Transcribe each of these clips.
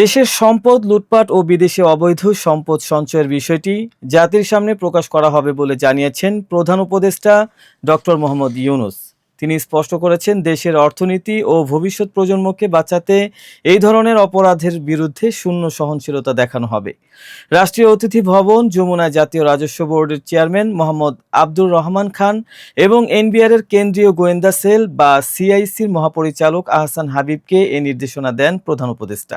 দেশের সম্পদ, লুটপাট ও বিদেশে অবৈধ সম্পদ সঞ্চয়ের বিষয়টি জাতির সামনে প্রকাশ করা হবে বলে জানিয়েছেন প্রধান উপদেষ্টা ডক্টর মোহাম্মদ ইউনুস। তিনি স্পষ্ট করেছেন, দেশের অর্থনীতি ও ভবিষ্যৎ প্রজন্মকে বাঁচাতে এই ধরনের অপরাধের বিরুদ্ধে শূন্য সহনশীলতা দেখানো হবে। রাষ্ট্রীয় অতিথি ভবন যমুনা জাতীয় রাজস্ব বোর্ডের চেয়ারম্যান মোহাম্মদ আব্দুর রহমান খান এবং এনবিআর এর কেন্দ্রীয় গোয়েন্দা সেল বা সিআইসির মহাপরিচালক আহসান হাবিবকে এ নির্দেশনা দেন প্রধান উপদেষ্টা।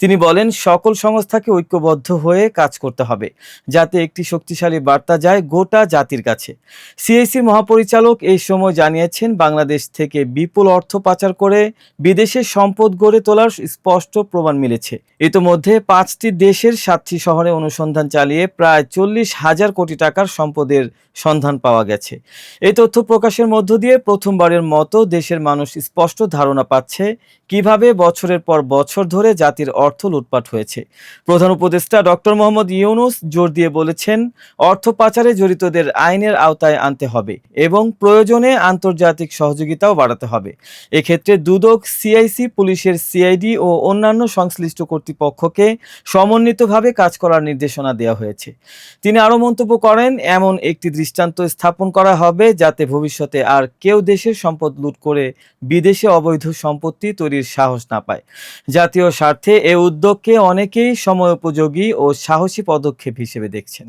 তিনি বলেন, সকল সংস্থাকে ঐক্যবদ্ধ হয়ে কাজ করতে হবে, যাতে একটি শক্তিশালী বার্তা যায় গোটা জাতির কাছে। সিআইসি মহাপরিচালক এই সময় জানিয়েছেন বাংলাদেশ থেকে বিপুল অর্থ পাচার করে বিদেশে সম্পদ গড়ে তোলার স্পষ্ট প্রমাণ মিলেছে। ইতোমধ্যে পাঁচটি দেশের সাতটি শহরে অনুসন্ধান চালিয়ে প্রায় চল্লিশ হাজার কোটি টাকার সম্পদের সন্ধান পাওয়া গেছে। এই তথ্য প্রকাশের মধ্য দিয়ে প্রথমবারের মতো দেশের মানুষ স্পষ্ট ধারণা পাচ্ছে কীভাবে বছরের পর বছর ধরে জাতির অর্থ লুটপাট হয়েছে। প্রধান উপদেষ্টা ডক্টর মোহাম্মদ ইউনুস জোর দিয়ে বলেছেন, অর্থ পাচারে জড়িতদের আইনের আওতায় আনতে হবে এবং প্রয়োজনে আন্তর্জাতিক সহযোগিতাও বাড়াতে হবে। এক্ষেত্রে দুদক, সিআইসি, পুলিশের সিআইডি ও অন্যান্য সংশ্লিষ্ট কর্তৃপক্ষকে সমন্বিতভাবে কাজ করার নির্দেশনা দেওয়া হয়েছে। তিনি আরও মন্তব্য করেন, এমন একটি দৃষ্টান্ত স্থাপন করা হবে যাতে ভবিষ্যতে আর কেউ দেশের সম্পদ লুট করে বিদেশে অবৈধ সম্পত্তি তৈরির সাহস না পায়। জাতীয় স্বার্থে এ উদ্যোগকে অনেকেই সময়োপযোগী ও সাহসী পদক্ষেপ হিসেবে দেখছেন।